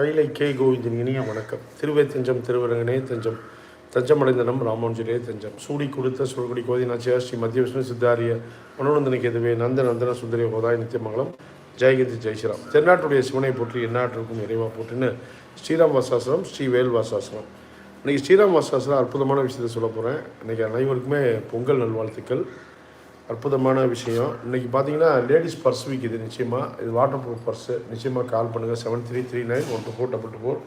கைலை K கோவிந்தின் இனிய வணக்கம். திருவே தஞ்சம் திருவரங்கனே தஞ்சம் தஞ்சமடைந்தனம் ராமானுஜரே தஞ்சம். சூடி கொடுத்த சுழகுடி கோதி நாச்சியார் ஸ்ரீ மத்திய விஷ்ணு சித்தாரிய மனோநந்தன எதுவே நந்த நந்தன சுந்தரிய ஹோதாய் நித்தியமங்கலம் ஜெயகந்தி ஜெய்ஸ்ராம் தென்னாட்டுடைய சிவனை போற்றி எந்நாட்டிற்கும் இறைவா போற்றின்னு ஸ்ரீராம் வாசாசிரம் ஸ்ரீ வேல் வாசாசனம் இன்றைக்கி ஸ்ரீராம் வாசாசிரம் அற்புதமான விஷயத்தை சொல்ல போகிறேன் இன்றைக்கி அனைவருக்குமே பொங்கல் நல்வாழ்த்துக்கள். அற்புதமான விஷயம். இன்றைக்கி பார்த்தீங்கன்னா லேடிஸ் பர்ஸ் விற்கிது நிச்சயமாக இது வாட்டர் ப்ரூஃப் பர்ஸு நிச்சயமாக கால் பண்ணுங்கள் seven three three nine one two four double two four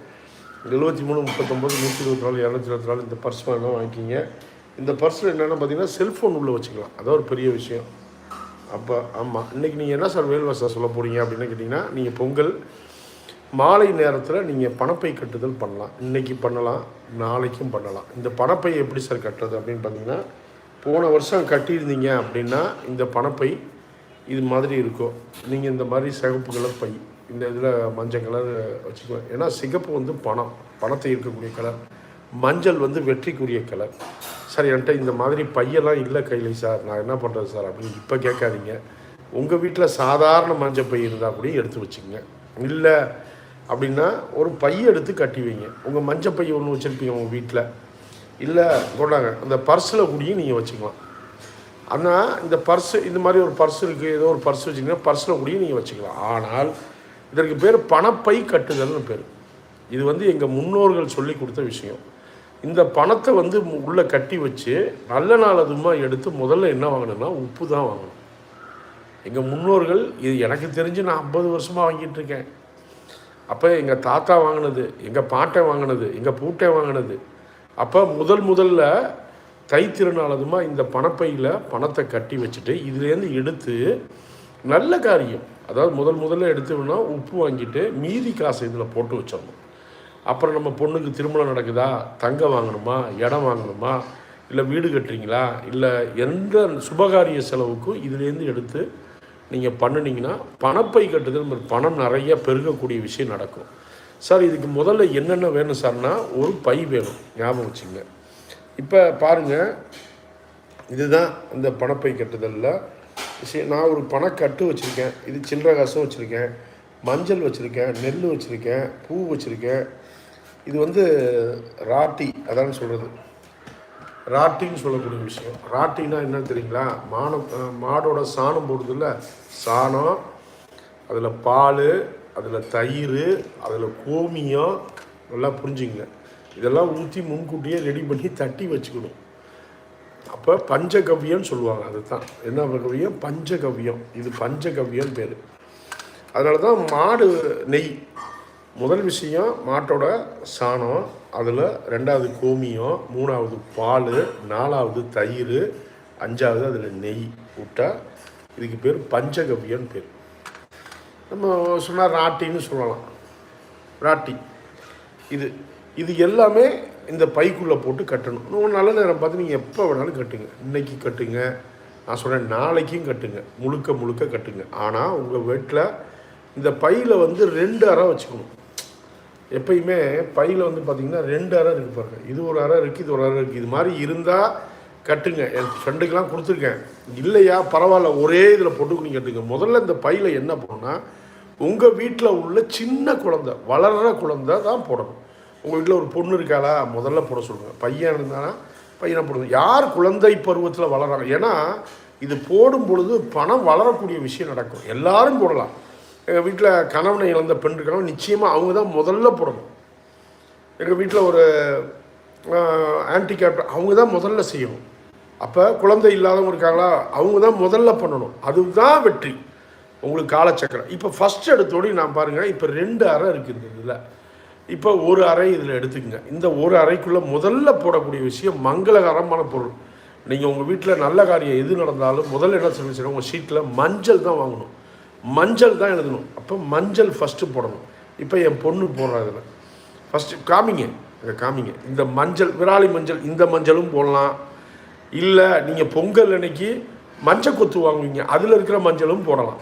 எழுபத்தி மூணு முப்பத்தொம்போது நூற்றி இருபத்தி நாலு இரநூத்தி இருபத்தி நாலு இந்த பர்ஸ் வேணால் வாங்கிக்கிங்க. இந்த பர்ஸில் என்னென்னு பார்த்தீங்கன்னா செல்ஃபோன் உள்ளே வச்சுக்கலாம். அதான் ஒரு பெரிய விஷயம். அப்போ ஆமாம் இன்றைக்கி நீங்கள் என்ன சார் வேல்வாசா சொல்ல போகிறீங்க அப்படின்னு கேட்டிங்கன்னா நீங்கள் பொங்கல் மாலை நேரத்தில் நீங்கள் பணப்பை கட்டுதல் பண்ணலாம். இன்றைக்கி பண்ணலாம் நாளைக்கும் பண்ணலாம். இந்த பணப்பை எப்படி சார் கட்டுறது அப்படின்னு பார்த்தீங்கன்னா போன வருஷம் கட்டியிருந்தீங்க அப்படின்னா இந்த பணப்பை இது மாதிரி இருக்கும். நீங்கள் இந்த மாதிரி சிகப்பு கலர் பை இந்த இதில் மஞ்சள் கலர் வச்சுக்கலாம் ஏன்னா சிகப்பு வந்து பணம். பணத்தை இருக்கக்கூடிய கலர். மஞ்சள் வந்து வெற்றிக்குரிய கலர். சார் என்கிட்ட இந்த மாதிரி பையெல்லாம் இல்லை கையில் சார். நான் என்ன பண்ணுறது சார் அப்படின்னு இப்போ கேட்காதீங்க. உங்கள் வீட்டில் சாதாரண மஞ்சள் பை இருந்தால் கூட எடுத்து வச்சுக்கோங்க. இல்லை அப்படின்னா ஒரு பைய எடுத்து கட்டி வைங்க. உங்கள் மஞ்சள் பை ஒன்று வச்சுருப்பீங்க உங்கள் வீட்டில் இல்லை கொண்டாங்க அந்த பர்ஸில் கூடயும் நீங்கள் வச்சுக்கலாம். ஆனால் இந்த பர்ஸு இந்த மாதிரி ஒரு பர்ஸ் இருக்குது ஏதோ ஒரு பர்ஸ் வச்சுக்கிங்கன்னா பர்ஸில் கூடயும் நீங்கள் வச்சுக்கலாம். ஆனால் இதற்கு பேர் பணப்பை கட்டுதல்னு பேர். இது வந்து எங்கள் முன்னோர்கள் சொல்லி கொடுத்த விஷயம். இந்த பணத்தை வந்து உள்ளே கட்டி வச்சு நல்ல நாள் அதுமா எடுத்து முதல்ல என்ன வாங்கணும்னா உப்பு தான் வாங்கணும். எங்கள் முன்னோர்கள் இது எனக்கு தெரிஞ்சு நான் ஐம்பது வருஷமாக வாங்கிட்டு இருக்கேன். அப்போ எங்கள் தாத்தா வாங்கினது எங்கள் பாட்டை வாங்கினது எங்கள் பூட்டை வாங்கினது அப்போ முதல் முதல்ல தை இந்த பணப்பையில் பணத்தை கட்டி வச்சுட்டு இதுலேருந்து எடுத்து நல்ல காரியம். அதாவது முதல் முதல்ல எடுத்தோம்னா உப்பு வாங்கிட்டு மீதி காசை இதில் போட்டு வச்சிடணும். அப்புறம் நம்ம பொண்ணுக்கு திருமணம் நடக்குதா? தங்கம் வாங்கணுமா? இடம் வாங்கணுமா? இல்லை வீடு கட்டுறீங்களா? இல்லை எந்த சுபகாரிய செலவுக்கும் இதுலேருந்து எடுத்து நீங்கள் பண்ணுனீங்கன்னா பணப்பை கட்டுதல் பணம் நிறைய பெருகக்கூடிய விஷயம் நடக்கும். சார் இதுக்கு முதல்ல என்னென்ன வேணும் சார்னா ஒரு பை வேணும். ஞாபகம் வச்சுங்க. இப்போ பாருங்கள் இதுதான் இந்த பணப்பை கட்டுதலில். சரி நான் ஒரு பணக்கட்டு வச்சுருக்கேன். இது சில்லற காசும் வச்சுருக்கேன். மஞ்சள் வச்சுருக்கேன் நெல் வச்சுருக்கேன் பூ வச்சுருக்கேன். இது வந்து ராட்டி அதான் சொல்கிறது ராட்டின்னு சொல்லக்கூடிய விஷயம். ராட்டினா என்னன்னு தெரியுங்களா? மானம் மாடோட சாணம் போடுறதில்ல. சாணம் அதில் பால் அதில் தயிர் அதில் கோமியம் நல்லா புரிஞ்சுங்க இதெல்லாம் ஊற்றி முன்கூட்டியே ரெடி பண்ணி தட்டி வச்சுக்கணும். அப்போ பஞ்சகவ்யம்னு சொல்லுவாங்க அதுதான். என்ன கவ்யம் பஞ்சகவ்யம் இது பஞ்சகவ்யம் பேர். அதனால தான் மாடு நெய். முதல் விஷயம் மாட்டோட சாணம் அதில் ரெண்டாவது கோமியம் மூணாவது பால் நாலாவது தயிர் அஞ்சாவது அதில் நெய். விட்டால் இதுக்கு பேர் பஞ்சகவ்யம்னு பேர். நம்ம சொன்னால் ராட்டின்னு சொல்லலாம். ராட்டி. இது இது எல்லாமே இந்த பைக்குள்ளே போட்டு கட்டணும். இன்னும் நல்ல நேரம் பார்த்து நீங்கள் எப்போ வேணாலும் கட்டுங்க. இன்றைக்கி கட்டுங்க. நான் சொல்கிறேன் நாளைக்கும் கட்டுங்க. முழுக்க முழுக்க கட்டுங்க. ஆனால் உங்கள் வீட்டில் இந்த பையில் வந்து ரெண்டு அறை வச்சுக்கணும். எப்பயுமே பையில் வந்து பார்த்திங்கன்னா ரெண்டு அறை இருக்குது பாருங்கள் இது ஒரு அறை இருக்குது இது ஒரு அறை இருக்குது இது மாதிரி இருந்தால் கட்டுங்க. என் ஃப்ரெண்டுக்கெலாம் கொடுத்துருக்கேன். இல்லையா? பரவாயில்ல. ஒரே இதில் போட்டு கட்டுங்க. முதல்ல இந்த பையில் என்ன பண்ணுன்னா உங்கள் வீட்டில் உள்ள சின்ன குழந்தை வளர்கிற குழந்தை தான் போடணும். உங்கள் வீட்டில் ஒரு பொண்ணு இருக்காளா? முதல்ல போட சொல்லுங்கள் பையன் இருந்தானா? பையனை போடணும் யார் குழந்தை பருவத்தில் வளர்கிறாங்க ஏன்னா இது போடும் பொழுது பணம் வளரக்கூடிய விஷயம் நடக்கும். எல்லாரும் போடலாம். எங்கள் வீட்டில் கணவனை இழந்த பெண் இருக்காங்க. நிச்சயமாக அவங்க தான் முதல்ல போடணும். எங்கள் வீட்டில் ஒரு ஆன்டிகேப் அவங்க தான் முதல்ல செய்யணும். அப்போ குழந்தை இல்லாதவங்க இருக்காங்களா? அவங்க தான் முதல்ல பண்ணணும். அதுதான் வெற்றி. உங்களுக்கு காலச்சக்கரம். இப்போ ஃபஸ்ட் எடுத்தோடனே நான் பாருங்கள் இப்போ ரெண்டு அறை இருக்குது இதில். இப்போ ஒரு அறை இதில் எடுத்துக்கங்க. இந்த ஒரு அறைக்குள்ளே முதல்ல போடக்கூடிய விஷயம் மங்களகரமான பொருள். நீங்கள் உங்கள் வீட்டில் நல்ல காரியம் எது நடந்தாலும் முதல்ல என்ன சொல்லி உங்கள் ஷீட்டில் மஞ்சள் தான் வாங்கணும். மஞ்சள் தான் எழுதணும். அப்போ மஞ்சள் ஃபஸ்ட்டு போடணும். இப்போ என் பொண்ணு போடுறா இதில். ஃபஸ்ட்டு காமிங்க. இதை காமிங்க. இந்த மஞ்சள் விராலி மஞ்சள் இந்த மஞ்சளும் போடலாம். இல்லை நீங்கள் பொங்கல் அன்னைக்கு மஞ்சள் கொத்து வாங்குவீங்க. அதில் இருக்கிற மஞ்சளும் போடலாம்.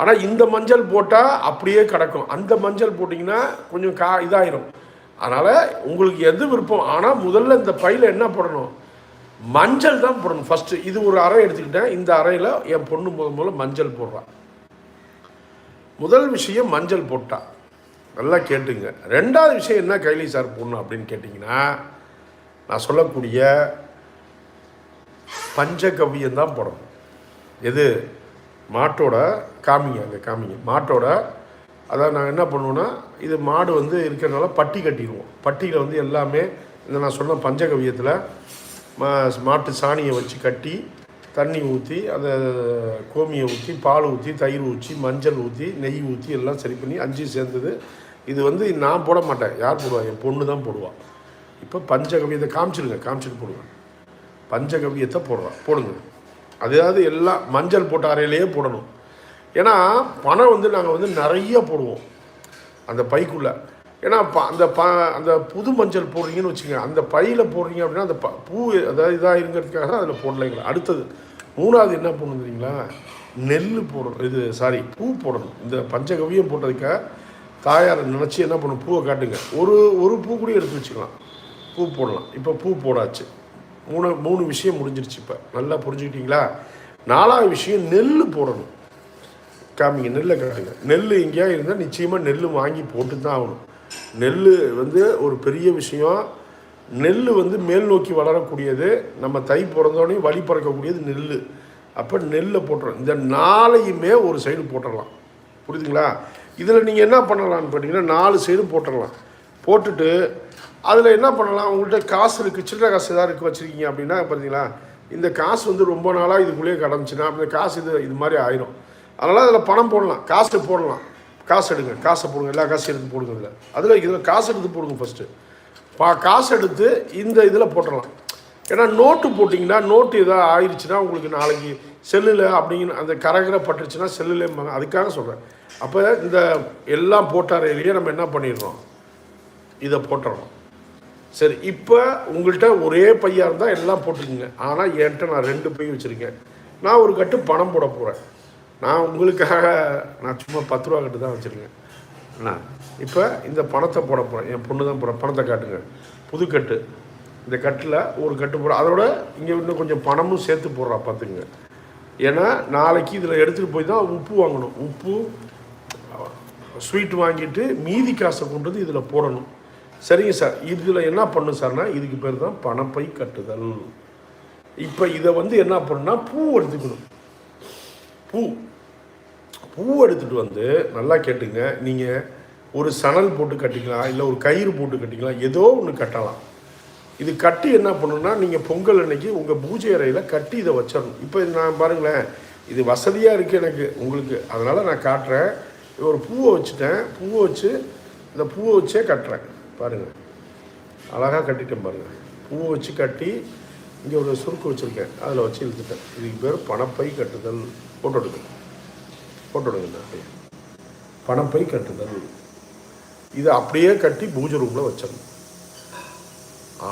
ஆனால் இந்த மஞ்சள் போட்டால் அப்படியே கிடக்கும். அந்த மஞ்சள் போட்டிங்கன்னா கொஞ்சம் கா இதாயிரும். அதனால் உங்களுக்கு எது விருப்பம்? ஆனால் முதல்ல இந்த பையில் என்ன போடணும்? மஞ்சள் தான் போடணும். ஃபஸ்ட்டு இது ஒரு அறை எடுத்துக்கிட்டேன். இந்த அறையில் என் பொண்ணு முதல் முதல்ல மஞ்சள் போடுறான் முதல் விஷயம் மஞ்சள் போட்டா. நல்லா கேட்டுங்க. ரெண்டாவது விஷயம் என்ன கைலி சார் போடணும் அப்படின்னு கேட்டிங்கன்னா நான் சொல்லக்கூடிய பஞ்சகவியம் தான் போடணும். எது? மாட்டோட காமிங்க அங்கே காமிங்க. மாட்டோட அதாவது நாங்கள் என்ன பண்ணுவோன்னா இது மாடு வந்து இருக்கிறனால பட்டி கட்டிடுவோம். பட்டியில் வந்து எல்லாமே இந்த நான் சொன்ன பஞ்சகவியத்தில் மா மாட்டு சாணியை வச்சு கட்டி தண்ணி ஊற்றி அந்த கோமியை ஊற்றி பால் ஊற்றி தயிர் ஊற்றி மஞ்சள் ஊற்றி நெய் ஊற்றி எல்லாம் சரி பண்ணி அஞ்சு சேர்ந்தது. இது வந்து நான் போட மாட்டேன். யார் போடுவா? என் பொண்ணு தான் போடுவாள் இப்போ பஞ்சகவியத்தை காமிச்சிருங்க காமிச்சிட்டு போடுங்க. பஞ்சகவியத்தை போடுறான் போடுங்க. அதாவது எல்லாம் மஞ்சள் போட்ட அறையிலேயே போடணும். ஏன்னா பணம் வந்து நாங்கள் வந்து நிறைய போடுவோம். அந்த பைக்குள்ளே. ஏன்னா ப அந்த ப அந்த புது மஞ்சள் போடுறீங்கன்னு வச்சுங்க அந்த பையில் போடுறீங்க அப்படின்னா அந்த ப பூ அதாவது இதாக இருங்கிறதுக்காக தான் அதில் போடலைங்களா அடுத்தது மூணாவது என்ன பண்ணணும் தெரியுங்களா? நெல் போடணும். இது சாரி பூ போடணும். இந்த பஞ்சகவியம் போட்டதுக்காக தாயாரை நினச்சி என்ன பண்ணணும்? பூவை காட்டுங்க. ஒரு ஒரு பூ கூட எடுத்து வச்சுக்கலாம். பூ போடலாம். இப்போ பூ போடாச்சு. மூணு மூணு விஷயம் முடிஞ்சிருச்சு இப்போ. நல்லா புரிஞ்சுக்கிட்டீங்களா? நாலாவது விஷயம் நெல் போடணும். காமிங்க நெல்லை காட்டுங்க. நெல் எங்கேயா இருந்தால் நிச்சயமாக நெல் வாங்கி போட்டு தான் ஆகணும். நெல் வந்து ஒரு பெரிய விஷயம். நெல் வந்து மேல் நோக்கி வளரக்கூடியது. நம்ம தை பிறந்தோடனே வழி பறக்கக்கூடியது நெல் அப்போ நெல்லை போட்டுறோம் இந்த நாளையுமே ஒரு சைடு போட்டுடலாம் புரியுதுங்களா? இதில் நீங்கள் என்ன பண்ணலாம்னு பார்த்தீங்கன்னா நாலு சைடு போட்டுடலாம் போட்டுட்டு அதில் என்ன பண்ணலாம்? உங்கள்கிட்ட காசு இருக்குது சில்லற காசு எதாவது இருக்குது வச்சுருக்கீங்க அப்படின்னா பார்த்தீங்களா இந்த காசு வந்து ரொம்ப நாளாக இதுக்குள்ளேயே கடந்துச்சுன்னா அப்படி காசு இது இது மாதிரி ஆயிரும். அதனால் அதில் பணம் போடலாம். காசு போடலாம். காசு எடுங்க. காசை போடுங்க. எல்லா காசும் எடுத்து போடுங்க இதில் அதில் இதில் காசு எடுத்து போடுங்க ஃபஸ்ட்டு பா காசு எடுத்து இந்த இதில் போட்டுடலாம் ஏன்னா நோட்டு போட்டிங்கன்னா நோட்டு எதாவது ஆயிடுச்சுன்னா உங்களுக்கு நாளைக்கு செல்லில் அப்படிங்கிற அந்த கரகரை பட்டுருச்சுன்னா செல்லில் அதுக்காக சொல்கிறேன் அப்போ இந்த எல்லாம் போட்டாரையிலேயே நம்ம என்ன பண்ணிடுறோம்? இதை போட்டுறோம் சரி இப்போ உங்கள்கிட்ட ஒரே பையாக இருந்தால் எல்லாம் போட்டுக்குங்க. ஆனால் என்கிட்ட நான் ரெண்டு பை வச்சுருக்கேன். நான் ஒரு கட்டு பணம் போட போகிறேன் நான் உங்களுக்காக நான் சும்மா பத்து ரூபா கட்டு தான் வச்சுருக்கேன். என்ன இப்போ இந்த பணத்தை போட போகிறேன் என் பொண்ணு தான் போகிறேன் பணத்தை காட்டுங்க. புது கட்டு. இந்த கட்டில் ஒரு கட்டு போட அதோட இங்கே இன்னும் கொஞ்சம் பணமும் சேர்த்து போடுறா பார்த்துங்க ஏன்னா நாளைக்கு இதில் எடுத்துகிட்டு போய் தான் உப்பு வாங்கணும். உப்பு ஸ்வீட் வாங்கிட்டு மீதி காசை கொண்டு வந்து இதில் போடணும். சரிங்க சார். இதில் என்ன பண்ணும் சார்னா இதுக்கு பேர் தான் பணப்பை கட்டுதல். இப்போ இதை வந்து என்ன பண்ணுன்னா பூ எடுத்துக்கணும். பூ. பூ எடுத்துகிட்டு வந்து நல்லா கேட்டுங்க. நீங்கள் ஒரு சணல் போட்டு கட்டிக்கலாம் இல்லை ஒரு கயிறு போட்டு கட்டிக்கலாம் ஏதோ ஒன்று கட்டலாம். இது கட்டி என்ன பண்ணணும்னா நீங்கள் பொங்கல் அன்னைக்கு உங்கள் பூஜை அறையில் கட்டி இதை வச்சிடணும். இப்போ இது நான் பாருங்களேன். இது வசதியாக இருக்குது எனக்கு உங்களுக்கு. அதனால் நான் காட்டுறேன். ஒரு பூவை வச்சுட்டேன். பூவை வச்சு இந்த பூவை வச்சே கட்டுறேன். பாருங்கள் அழகாக கட்டிட்டேன் பாருங்கள் பூவை வச்சு கட்டி இங்கே ஒரு சுருக்கு வச்சுருக்கேன். அதில் வச்சு இழுத்துட்டேன். இதுக்கு பேர் பணப்பை கட்டுதல். போட்டோ எடுங்க போட்டோ எடுங்க அப்படியே. பணப்பை கட்டுதல். இதை அப்படியே கட்டி பூஜை ரூமில் வச்சிடணும்.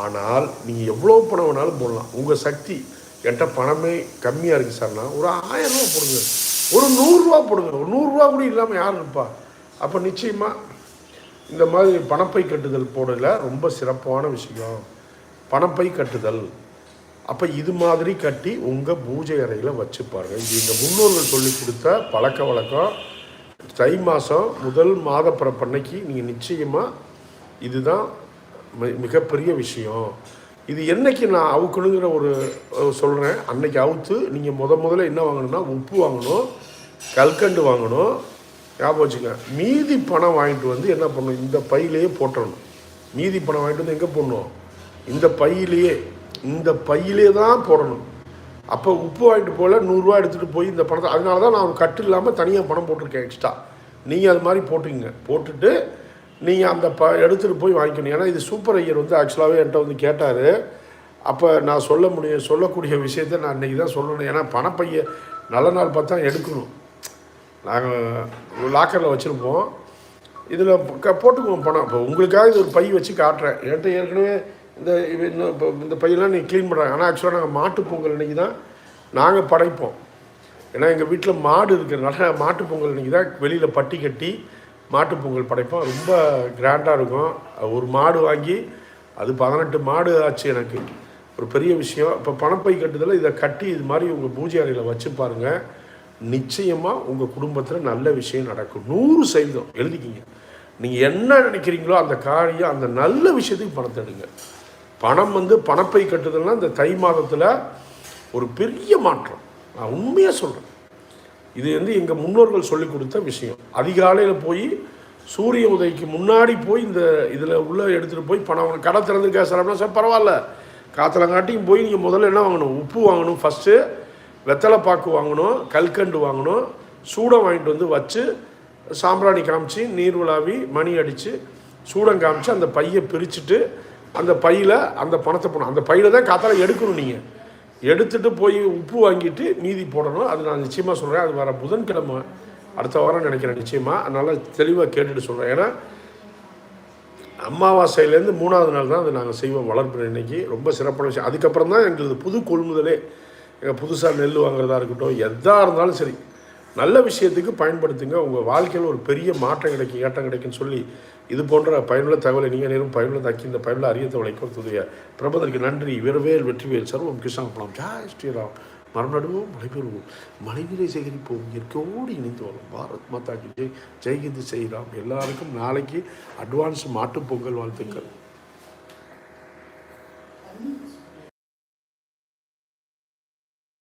ஆனால் நீங்கள் எவ்வளோ பணம் வேணாலும் போடலாம். உங்கள் சக்தி என்கிட்ட பணமே கம்மியாக இருக்குது சார்னா ஒரு ஆயிரம் ரூபா போடுங்க. ஒரு நூறுரூவா போடுங்க. ஒரு நூறுரூவா கூட இல்லாமல் யார் இருப்பா? அப்போ நிச்சயமாக இந்த மாதிரி பணப்பை கட்டுதல் போடல ரொம்ப சிறப்பான விஷயம். பணப்பை கட்டுதல். அப்போ இது மாதிரி கட்டி உங்கள் பூஜை அறையில் வச்சு பாருங்கள் இது எங்கள் முன்னோர்கள் சொல்லி கொடுத்த பழக்க வழக்கம். தை மாதம் முதல் மாத பிறப்பன்னைக்கு நீங்கள் நிச்சயமாக இதுதான் மிகப்பெரிய விஷயம். இது என்னைக்கு நான் அவுக்கணுங்கிற ஒரு சொல்கிறேன் அன்னைக்கு அவுத்து நீங்கள் முத முதல்ல என்ன வாங்கணும்னா உப்பு வாங்கணும் கல்கண்டு வாங்கணும் ஞாபகம் வச்சுங்க மீதி பணம் வாங்கிட்டு வந்து என்ன பண்ணணும்? இந்த பையிலேயே போட்டணும் மீதி பணம் வாங்கிட்டு வந்து எங்கே போடணும்? இந்த பையிலேயே இந்த பையிலே தான் போடணும். அப்போ உப்பு வாங்கிட்டு போகல நூறுரூவா எடுத்துகிட்டு போய் இந்த பணத்தை அதனால தான் நான் கட்டு இல்லாமல் தனியாக பணம் போட்டிருக்கேன் எக்ஸ்ட்ரா நீங்கள் அது மாதிரி போட்டுக்கங்க. போட்டுட்டு நீங்கள் அந்த ப எடுத்துகிட்டு போய் வாங்கிக்கணும். ஏன்னா இது சூப்பர் ஐயர் வந்து ஆக்சுவலாகவே என்கிட்ட வந்து கேட்டார். அப்போ நான் சொல்ல முடியும் சொல்லக்கூடிய விஷயத்த நான் இன்றைக்கி தான் சொல்லணும். ஏன்னா பணப்பைய நல்ல நாள் பார்த்தா எடுக்கணும். நாங்கள் லாக்கரில் வச்சுருப்போம். இதில் போட்டுக்குவோம் பணம். இப்போ உங்களுக்காக இது ஒரு பை வச்சு காட்டுறேன். என்கிட்ட ஏற்கனவே இந்த இப்போ இந்த பையெல்லாம் நீங்கள் க்ளீன் பண்ணுறாங்க ஆனால் ஆக்சுவலாக நாங்கள் மாட்டு பொங்கல் அன்றைக்கி தான் நாங்கள் படைப்போம். ஏன்னா எங்கள் வீட்டில் மாடு இருக்கிறதுனால மாட்டு பொங்கல் அன்றைக்கி தான் வெளியில் பட்டி கட்டி மாட்டு பொங்கல் படைப்போம். ரொம்ப கிராண்டாக இருக்கும். ஒரு மாடு வாங்கி அது பதினெட்டு மாடு ஆச்சு எனக்கு. ஒரு பெரிய விஷயம். இப்போ பணப்பை கட்டுதல் இதை கட்டி இது மாதிரி உங்கள் பூஜை அறையில் வச்சு பாருங்கள் நிச்சயமாக உங்கள் குடும்பத்தில் நல்ல விஷயம் நடக்கும். நூறு சதவீதம் எழுதிக்கிங்க. நீங்கள் என்ன நினைக்கிறீங்களோ அந்த காரியம் அந்த நல்ல விஷயத்துக்கு பணத்தை எடுங்க. பணம் வந்து பணப்பை கட்டுதல்னா இந்த தை மாதத்தில் ஒரு பெரிய மாற்றம். நான் உண்மையாக சொல்கிறேன் இது வந்து எங்கள் முன்னோர்கள் சொல்லி கொடுத்த விஷயம். அதிகாலையில் போய் சூரிய உதய்க்கு முன்னாடி போய் இந்த இதில் உள்ளே எடுத்துகிட்டு போய் பணம் வாங்கணும் கடை திறந்துருக்கா சார் அப்படின்னா சார் பரவாயில்ல காத்தலங்காட்டியும் போய் நீங்கள் முதல்ல என்ன வாங்கணும்? உப்பு வாங்கணும் ஃபஸ்ட்டு வெத்தலை பாக்கு வாங்கணும் கல்கண்டு வாங்கணும் சூடம் வாங்கிட்டு வந்து வச்சு சாம்பிராணி காமிச்சு நீர் உலாவி மணி அடித்து சூடம் காமிச்சு அந்த பையை பிரிச்சுட்டு அந்த பையில் அந்த பணத்தை போடணும். அந்த பையில் தான் காத்தால எடுக்கணும் நீங்கள் எடுத்துகிட்டு போய் உப்பு வாங்கிட்டு மீதி போடணும். அது நான் நிச்சயமாக சொல்கிறேன் அது வர புதன்கிழமை அடுத்த வாரம் நினைக்கிறேன் நிச்சயமாக அதனால் தெளிவாக கேட்டுட்டு சொல்கிறேன் ஏன்னா அமாவாசையிலேருந்து மூணாவது நாள் தான் அதை நாங்கள் செய்வோம் வளர்ப்பு இன்னைக்கு ரொம்ப சிறப்பான விஷயம். அதுக்கப்புறம் தான் எங்களுக்கு புது கொள்முதலே புதுசாக நெல் வாங்குறதா இருக்கட்டும் எதாக இருந்தாலும் சரி நல்ல விஷயத்துக்கு பயன்படுத்துங்க. உங்கள் வாழ்க்கையில் ஒரு பெரிய மாற்றம் கிடைக்கும் ஏற்றம் கிடைக்குன்னு சொல்லி இது போன்ற பயனுள்ள தகவலை நீங்கள் நேரம் பயனுள்ள தாக்கி இந்த பயனுள்ள அரிய தகவலை கொடுத்ததுடைய பிரபதற்கு நன்றி. வீரவேல் வெற்றிவேல் சர்வம் கிருஷ்ணா பலம். ஜாய் ஸ்ரீராம். மரம் நடுவோம் மழை பெறுவோம் மழைநீரை சேகரிப்போம். இயற்கையோடு இணைந்து வரும். பாரத் மாதாக்கு ஜெய். ஜெய்ஹிந்த் செய்யலாம் எல்லாருக்கும் நாளைக்கு அட்வான்ஸ் மாட்டுப் பொங்கல் வாழ்த்துக்கள்.